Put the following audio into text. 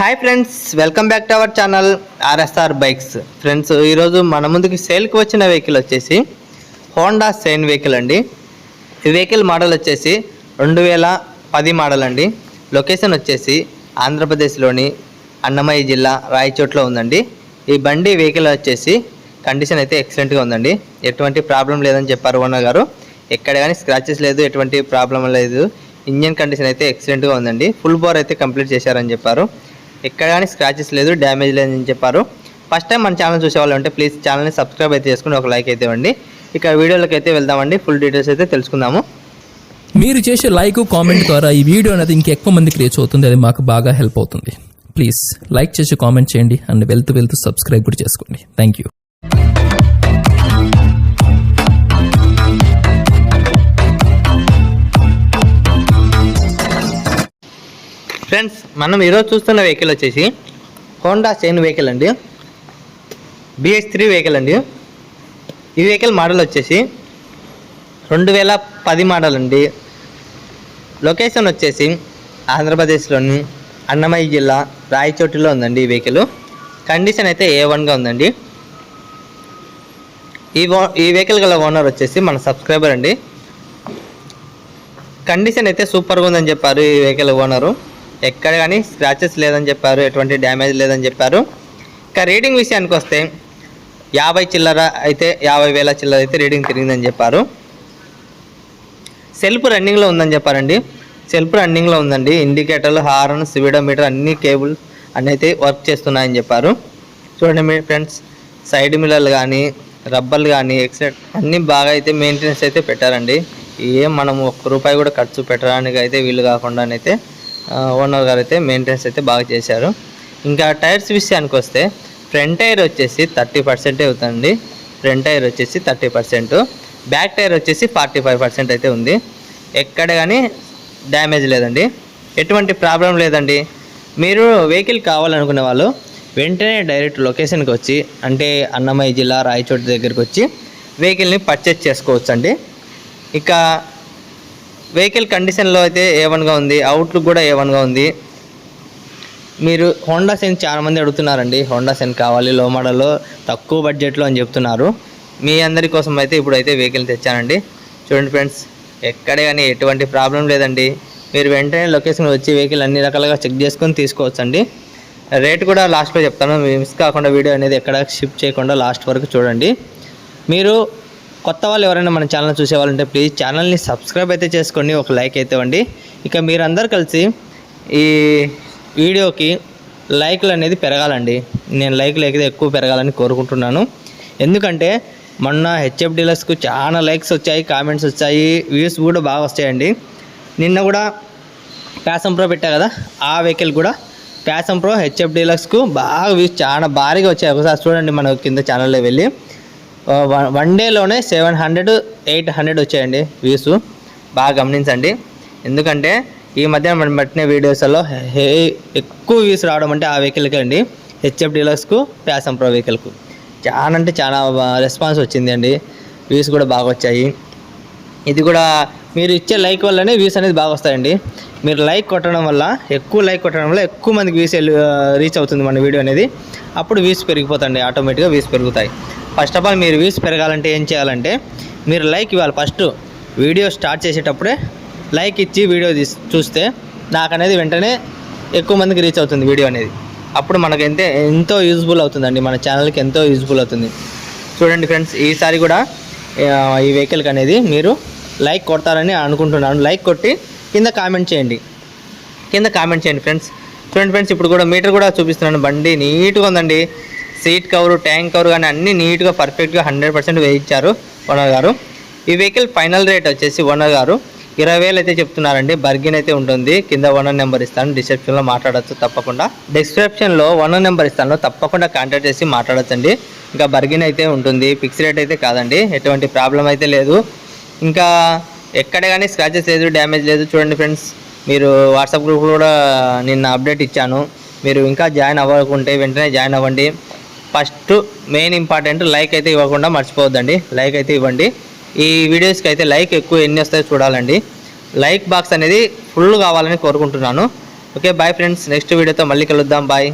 Hi friends welcome back to our channel RSR bikes friends ఈరోజు మన ముందుకి సేల్కి వచ్చిన వెహికల్ వచ్చేసి హోండా సెయిన్ వెహికల్ అండి. ఈ వెహికల్ మోడల్ వచ్చేసి రెండు వేల పది మోడల్ అండి. లొకేషన్ వచ్చేసి ఆంధ్రప్రదేశ్లోని అన్నమయ్య జిల్లా రాయచోట్లో ఉందండి. ఈ బండి వెహికల్ వచ్చేసి కండిషన్ అయితే ఎక్సలెంట్గా ఉందండి. ఎటువంటి ప్రాబ్లం లేదని చెప్పారు ఓనర్ గారు. ఎక్కడ కానీ స్క్రాచెస్ లేదు ఎటువంటి ప్రాబ్లం లేదు. ఇంజన్ కండిషన్ అయితే ఎక్సలెంట్గా ఉందండి. ఫుల్ బోర్ అయితే కంప్లీట్ చేశారని చెప్పారు. ఎక్కడ కానీ స్క్రాచెస్ లేదు డ్యామేజ్ లేదని చెప్పారు. ఫస్ట్ టైం మన ఛానల్ చూసేవాళ్ళు ఉంటే ప్లీజ్ ఛానల్ని సబ్స్క్రైబ్ అయితే చేసుకుని ఒక లైక్ అయితే ఇవ్వండి. ఇక వీడియోలోకి అయితే వెళ్దామండి ఫుల్ డీటెయిల్స్ అయితే తెలుసుకుందాము. మీరు చేసే లైక్ కామెంట్ ద్వారా ఈ వీడియో అనేది ఇంకెక్కువ మందికి రీచ్ అవుతుంది అది మాకు బాగా హెల్ప్ అవుతుంది. ప్లీజ్ లైక్ చేసి కామెంట్ చేయండి అండ్ వెళ్తూ వెళ్తూ సబ్స్క్రైబ్ కూడా చేసుకోండి. థ్యాంక్ యూ ఫ్రెండ్స్ మనం ఈరోజు చూస్తున్న వెహికల్ వచ్చేసి హోండా చైన్ వెహికల్ అండి. బిఎస్ త్రీ వెహికల్ అండి. ఈ వెహికల్ మోడల్ వచ్చేసి రెండు వేల పది మోడల్ అండి. లొకేషన్ వచ్చేసి ఆంధ్రప్రదేశ్లోని అన్నమయ్య జిల్లా రాయచోటిలో ఉందండి ఈ వెహికల్ కండిషన్ అయితే ఏ వన్గా ఉందండి. ఈ ఓ ఈ వెహికల్ గల ఓనర్ వచ్చేసి మన సబ్స్క్రైబర్ అండి. కండిషన్ అయితే సూపర్గా ఉందని చెప్పారు ఈ వెహికల్ ఓనరు ఎక్కడ కానీ స్క్రాచెస్ లేదని చెప్పారు ఎటువంటి డ్యామేజ్ లేదని చెప్పారు. ఇంకా రీడింగ్ విషయానికి వస్తే యాభై చిల్లర అయితే యాభై వేల చిల్లర అయితే రీడింగ్ తిరిగిందని చెప్పారు. సెల్ఫ్ రన్నింగ్లో ఉందని చెప్పారండి. సెల్ఫ్ రన్నింగ్లో ఉందండి. ఇండికేటర్లు హార్న్ స్పీడోమీటర్ అన్ని కేబుల్ అన్నీ అయితే వర్క్ చేస్తున్నాయని చెప్పారు. చూడండి మీ ఫ్రెండ్స్ సైడ్ మిల్లర్లు కానీ రబ్బర్లు కానీ ఎక్సెట్ అన్నీ బాగా అయితే మెయింటెనెన్స్ అయితే పెట్టారండి. ఏం మనం ఒక్క రూపాయి కూడా ఖర్చు పెట్టడానికి అయితే వీలు కాకుండానైతే ఓనర్ గారు అయితే మెయింటెనెన్స్ అయితే బాగా చేశారు. ఇంకా టైర్స్ విషయానికి వస్తే ఫ్రంట్ టైర్ వచ్చేసి థర్టీ పర్సెంటే అవుతుంది. ఫ్రంట్ టైర్ వచ్చేసి థర్టీ పర్సెంట్. బ్యాక్ టైర్ వచ్చేసి ఫార్టీ ఫైవ్ పర్సెంట్ అయితే ఉంది. ఎక్కడ కానీ డ్యామేజ్ లేదండి. ఎటువంటి ప్రాబ్లం లేదండి. మీరు వెహికల్ కావాలనుకునే వాళ్ళు వెంటనే డైరెక్ట్ లొకేషన్కి వచ్చి అంటే అన్నమయ్య జిల్లా రాయచోటి దగ్గరికి వచ్చి వెహికల్ని పర్చేజ్ చేసుకోవచ్చు అండి ఇక వెహికల్ కండిషన్లో అయితే ఏ వన్గా ఉంది. అవుట్లుక్ కూడా ఏ వన్గా ఉంది. మీరు హోండా సెన్ చాలా మంది అడుగుతున్నారండి. హోండా సెన్ కావాలి లో మోడల్లో తక్కువ బడ్జెట్లో అని చెప్తున్నారు. మీ అందరి కోసం అయితే ఇప్పుడైతే వెహికల్ తెచ్చానండి. చూడండి ఫ్రెండ్స్ ఎక్కడే కానీ ఎటువంటి ప్రాబ్లం లేదండి. మీరు వెంటనే లొకేషన్ వచ్చి వెహికల్ అన్ని రకాలుగా చెక్ చేసుకొని తీసుకోవచ్చండి. రేట్ కూడా లాస్ట్లో చెప్తాను. మిస్ కాకుండా వీడియో అనేది ఎక్కడ షిఫ్ట్ చేయకుండా లాస్ట్ వరకు చూడండి. మీరు కొత్త వాళ్ళు ఎవరైనా మన ఛానల్ చూసేవాళ్ళంటే ప్లీజ్ ఛానల్ని సబ్స్క్రైబ్ అయితే చేసుకోండి ఒక లైక్ అయితే ఇవ్వండి. ఇక మీరందరూ కలిసి ఈ వీడియోకి లైక్లు అనేది పెరగాలండి. నేను లైక్లు అయితే ఎక్కువ పెరగాలని కోరుకుంటున్నాను. ఎందుకంటే మొన్న హెచ్ఎఫ్ డీలర్స్కు చాలా లైక్స్ వచ్చాయి కామెంట్స్ వచ్చాయి వ్యూస్ కూడా బాగా వస్తాయండి. నిన్న కూడా ప్యాసం ప్రో పెట్టా కదా ఆ వెహికల్ కూడా ప్యాసం ప్రో హెచ్ఎఫ్ డీలక్స్కు బాగా వ్యూస్ చాలా భారీగా వచ్చాయి. ఒకసారి చూడండి మన కింద ఛానల్లో వెళ్ళి. వన్ వన్ డేలోనే సెవెన్ హండ్రెడ్ ఎయిట్ హండ్రెడ్ వచ్చాయండి వ్యూస్. బాగా గమనించండి. ఎందుకంటే ఈ మధ్య మనం పెట్టిన వీడియోస్లో హే ఎక్కువ వ్యూస్ రావడం అంటే ఆ వెహికల్కి అండి. హెచ్ఎఫ్ డీలక్స్కు ప్యాసం ప్రో వెహికల్కు. చాలా అంటే చాలా రెస్పాన్స్ వచ్చింది అండి. వ్యూస్ కూడా బాగా వచ్చాయి. ఇది కూడా మీరు ఇచ్చే లైక్ వల్లనే వ్యూస్ అనేది బాగా వస్తాయండి. మీరు లైక్ కొట్టడం వల్ల ఎక్కువ లైక్ కొట్టడం వల్ల ఎక్కువ మందికి వ్యూస్ రీచ్ అవుతుంది మన వీడియో అనేది. అప్పుడు వ్యూస్ పెరిగిపోతాయండి. ఆటోమేటిక్గా వ్యూస్ పెరుగుతాయి. ఫస్ట్ ఆఫ్ ఆల్ మీరు వ్యూస్ పెరగాలంటే ఏం చేయాలంటే మీరు లైక్ ఇవ్వాలి. ఫస్ట్ వీడియో స్టార్ట్ చేసేటప్పుడే లైక్ ఇచ్చి వీడియో తీసి చూస్తే నాకు అనేది వెంటనే ఎక్కువ మందికి రీచ్ అవుతుంది వీడియో అనేది. అప్పుడు మనకు ఎంతే ఎంతో యూజ్ఫుల్ అవుతుందండి. మన ఛానల్కి ఎంతో యూజ్ఫుల్ అవుతుంది. చూడండి ఫ్రెండ్స్ ఈసారి కూడా ఈ వెహికల్కి అనేది మీరు లైక్ కొడతారని అనుకుంటున్నాను. లైక్ కొట్టి కింద కామెంట్ చేయండి. కింద కామెంట్ చేయండి ఫ్రెండ్స్. చూడండి ఫ్రెండ్స్ ఇప్పుడు కూడా మీటర్ కూడా చూపిస్తున్నాను. బండి నీట్గా ఉందండి. సీట్ కవర్ ట్యాంక్ కవర్ కానీ అన్నీ నీట్గా పర్ఫెక్ట్గా హండ్రెడ్ పర్సెంట్ వేయించారు ఓనర్ గారు. ఈ వెహికల్ ఫైనల్ రేట్ వచ్చేసి ఓనర్ గారు ఇరవై వేలు అయితే చెప్తున్నారండి. బర్గిన్ అయితే ఉంటుంది. కింద ఓనర్ నెంబర్ ఇస్తాను. డిస్క్రిప్షన్లో మాట్లాడచ్చు తప్పకుండా. డిస్క్రిప్షన్లో ఓనర్ నెంబర్ ఇస్తాను. తప్పకుండా కాంటాక్ట్ చేసి మాట్లాడచ్చండి. ఇంకా బర్గిన్ అయితే ఉంటుంది. ఫిక్స్ రేట్ అయితే కాదండి. ఎటువంటి ప్రాబ్లం అయితే లేదు. ఇంకా ఎక్కడ కానీ స్క్రాచెస్ లేదు డ్యామేజ్ లేదు. చూడండి ఫ్రెండ్స్ మీరు వాట్సాప్ గ్రూప్ కూడా నిన్న అప్డేట్ ఇచ్చాను. మీరు ఇంకా జాయిన్ అవ్వకుంటే వెంటనే జాయిన్ అవ్వండి. ఫస్ట్ మెయిన్ ఇంపార్టెంట్ లైక్ అయితే ఇవ్వకుండా మర్చిపోవద్దండి. లైక్ అయితే ఇవ్వండి. ఈ వీడియోస్కి అయితే లైక్ ఎక్కువ ఎన్ని వస్తాయో చూడాలండి. లైక్ బాక్స్ అనేది ఫుల్ కావాలని కోరుకుంటున్నాను. ఓకే బాయ్ ఫ్రెండ్స్ నెక్స్ట్ వీడియోతో మళ్ళీ కలుద్దాం. బాయ్